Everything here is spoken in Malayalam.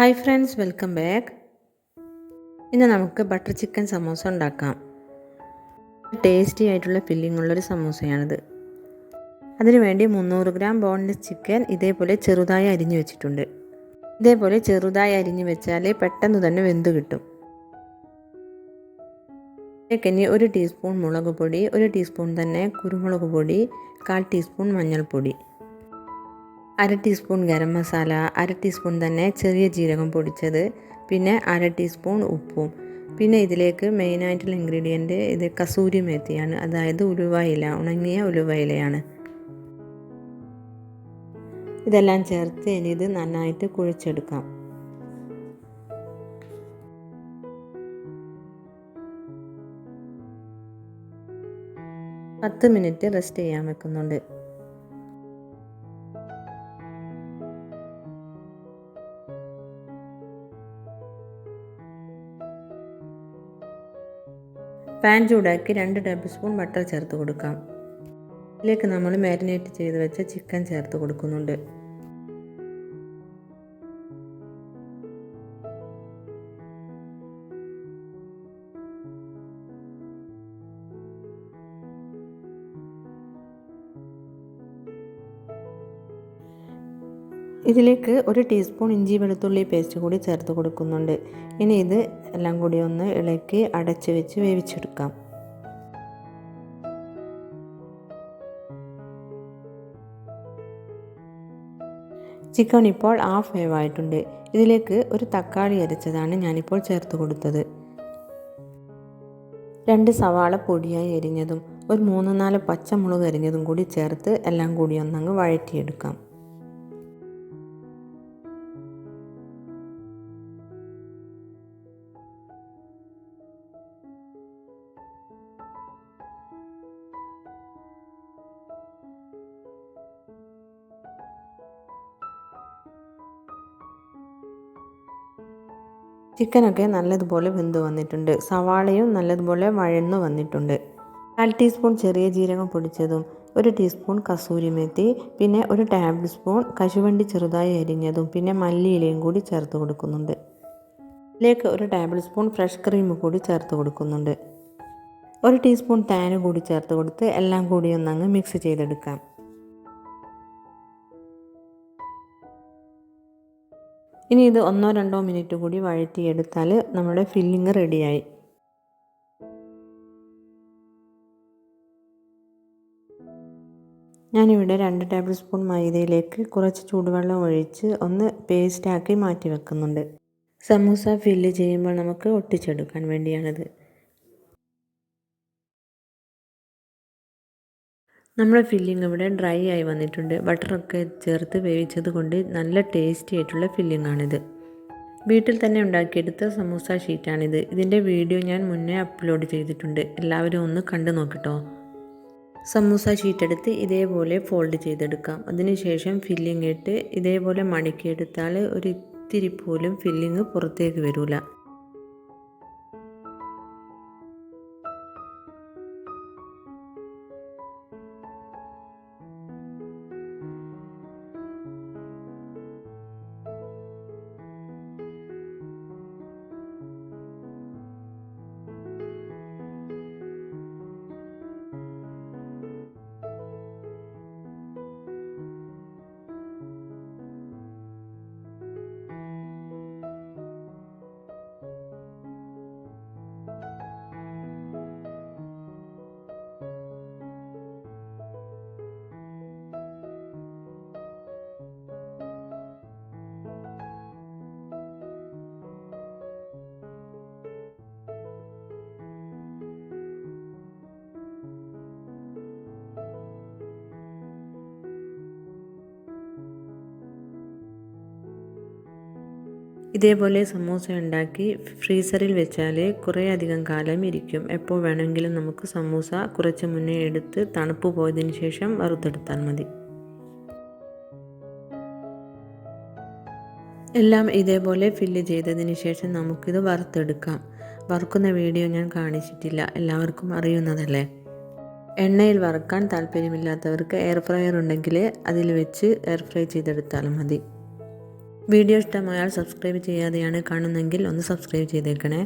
ഹായ് ഫ്രണ്ട്സ് വെൽക്കം ബാക്ക് ഇന്ന് നമുക്ക് ബട്ടർ ചിക്കൻ സമോസ ഉണ്ടാക്കാം. ടേസ്റ്റി ആയിട്ടുള്ള ഫില്ലിംഗ് ഉള്ളൊരു സമോസയാണിത്. അതിനുവേണ്ടി മുന്നൂറ് ഗ്രാം ബോൺലെസ് ചിക്കൻ ഇതേപോലെ ചെറുതായി അരിഞ്ഞു വെച്ചിട്ടുണ്ട്. ഇതേപോലെ ചെറുതായി അരിഞ്ഞു വെച്ചാൽ പെട്ടെന്ന് തന്നെ വെന്ത് കിട്ടും. ഇതിലേക്ക് ഒരു ടീസ്പൂൺ മുളക് പൊടി ഒരു ടീസ്പൂൺ തന്നെ കുരുമുളക് പൊടി കാൽ ടീസ്പൂൺ മഞ്ഞൾപ്പൊടി. അര ടീസ്പൂൺ ഗരം മസാല അര ടീസ്പൂൺ തന്നെ ചെറിയ ജീരകം പൊടിച്ചത് പിന്നെ അര ടീസ്പൂൺ ഉപ്പും. പിന്നെ ഇതിലേക്ക് മെയിനായിട്ടുള്ള ഇൻഗ്രീഡിയന്റ് ഇത് കസൂരി മേത്തിയാണ് അതായത് ഉലുവയില ഉണങ്ങിയ ഉലുവയിലയാണ് ഇതെല്ലാം ചേർത്ത് ഇനി ഇത് നന്നായിട്ട് കുഴിച്ചെടുക്കാം. പത്ത് മിനിറ്റ് റെസ്റ്റ് ചെയ്യാൻ വെക്കുന്നുണ്ട്. പാൻ ചൂടാക്കി രണ്ട് ടേബിൾ സ്പൂൺ ബട്ടർ ചേർത്ത് കൊടുക്കാം. ഇതിലേക്ക് നമ്മൾ മാരിനേറ്റ് ചെയ്ത് വെച്ച ചിക്കൻ ചേർത്ത് കൊടുക്കുന്നുണ്ട്. ഇതിലേക്ക് ഒരു ടീസ്പൂൺ ഇഞ്ചി വെളുത്തുള്ളി പേസ്റ്റ് കൂടി ചേർത്ത് കൊടുക്കുന്നുണ്ട്. ഇനി ഇത് എല്ലാം കൂടി ഒന്ന് ഇളക്കി അടച്ച് വെച്ച് വേവിച്ചെടുക്കാം. ചിക്കൻ ഇപ്പോൾ ഹാഫ് വേവ് ആയിട്ടുണ്ട്. ഇതിലേക്ക് ഒരു തക്കാളി അരച്ചതാണ് ഞാനിപ്പോൾ ചേർത്ത് കൊടുത്തത്. രണ്ട് സവാള പൊടിയായി എരിഞ്ഞതും ഒരു മൂന്ന് നാല് പച്ചമുളക് അരിഞ്ഞതും കൂടി ചേർത്ത് എല്ലാം കൂടി ഒന്നങ്ങ് വഴറ്റിയെടുക്കാം. ചിക്കനൊക്കെ നല്ലതുപോലെ വെന്ത് വന്നിട്ടുണ്ട്. സവാളയും നല്ലതുപോലെ വഴന്നു വന്നിട്ടുണ്ട്. കാൽ ടീസ്പൂൺ ചെറിയ ജീരകം പൊടിച്ചതും ഒരു ടീസ്പൂൺ കസൂരി മെത്തി പിന്നെ ഒരു ടേബിൾ സ്പൂൺ കശുവണ്ടി ചെറുതായി അരിഞ്ഞതും പിന്നെ മല്ലിയിലയും കൂടി ചേർത്ത് കൊടുക്കുന്നുണ്ട്. ഇതിലേക്ക് ഒരു ടേബിൾ സ്പൂൺ ഫ്രഷ് ക്രീം കൂടി ചേർത്ത് കൊടുക്കുന്നുണ്ട്. ഒരു ടീസ്പൂൺ തേന് കൂടി ചേർത്ത് കൊടുത്ത് എല്ലാം കൂടി ഒന്നങ്ങ് മിക്സ് ചെയ്തെടുക്കാം. ഇനി ഇത് ഒന്നോ രണ്ടോ മിനിറ്റ് കൂടി വഴറ്റിയെടുത്താൽ നമ്മുടെ ഫില്ലിങ് റെഡിയായി ഞാനിവിടെ രണ്ട് ടേബിൾ സ്പൂൺ മൈദയിലേക്ക് കുറച്ച് ചൂടുവെള്ളം ഒഴിച്ച് ഒന്ന് പേസ്റ്റാക്കി മാറ്റി വെക്കുന്നുണ്ട് സമൂസ ഫില്ല് ചെയ്യുമ്പോൾ നമുക്ക് ഒട്ടിച്ചെടുക്കാൻ വേണ്ടിയാണിത്. നമ്മുടെ ഫില്ലിംഗ് ഇവിടെ ഡ്രൈ ആയി വന്നിട്ടുണ്ട്. ബട്ടറൊക്കെ ചേർത്ത് വേവിച്ചത് കൊണ്ട് നല്ല ടേസ്റ്റി ആയിട്ടുള്ള ഫില്ലിംഗ് ആണിത്. വീട്ടിൽ തന്നെ ഉണ്ടാക്കിയെടുത്ത സമൂസ ഷീറ്റാണിത് ഇതിന്റെ വീഡിയോ ഞാൻ മുന്നേ അപ്ലോഡ് ചെയ്തിട്ടുണ്ട്. എല്ലാവരും ഒന്ന് കണ്ടു നോക്കിട്ടോ. സമൂസ ഷീറ്റ് എടുത്ത് ഇതേപോലെ ഫോൾഡ് ചെയ്തെടുക്കാം. അതിനുശേഷം ഫില്ലിംഗ് ഇട്ട് ഇതേപോലെ മടക്കിയെടുത്താൽ ഒരു ഇത്തിരി പോലും ഫില്ലിംഗ് പുറത്തേക്ക് വരില്ല ഇതേപോലെ സമോസ ഉണ്ടാക്കി ഫ്രീസറിൽ വെച്ചാൽ കുറേ അധികം കാലം ഇരിക്കും. എപ്പോൾ വേണമെങ്കിലും നമുക്ക് സമൂസ കുറച്ച് മുന്നേ എടുത്ത് തണുപ്പ് പോയതിന് ശേഷം വറുത്തെടുത്താൽ മതി. എല്ലാം ഇതേപോലെ ഫില്ല് ചെയ്തതിന് ശേഷം നമുക്കിത് വറുത്തെടുക്കാം. വറുക്കുന്ന വീഡിയോ ഞാൻ കാണിച്ചിട്ടില്ല. എല്ലാവർക്കും അറിയുന്നതല്ലേ? എണ്ണയിൽ വറുക്കാൻ താല്പര്യമില്ലാത്തവർക്ക് എയർ ഫ്രയർ ഉണ്ടെങ്കിൽ അതിൽ വെച്ച് എയർ ഫ്രൈ ചെയ്തെടുത്താലും മതി. വീഡിയോ ഇഷ്ടമായാൽ സബ്സ്ക്രൈബ് ചെയ്യാതെയാണ് കാണുന്നതെങ്കിൽ ഒന്ന് സബ്സ്ക്രൈബ് ചെയ്തേക്കണേ.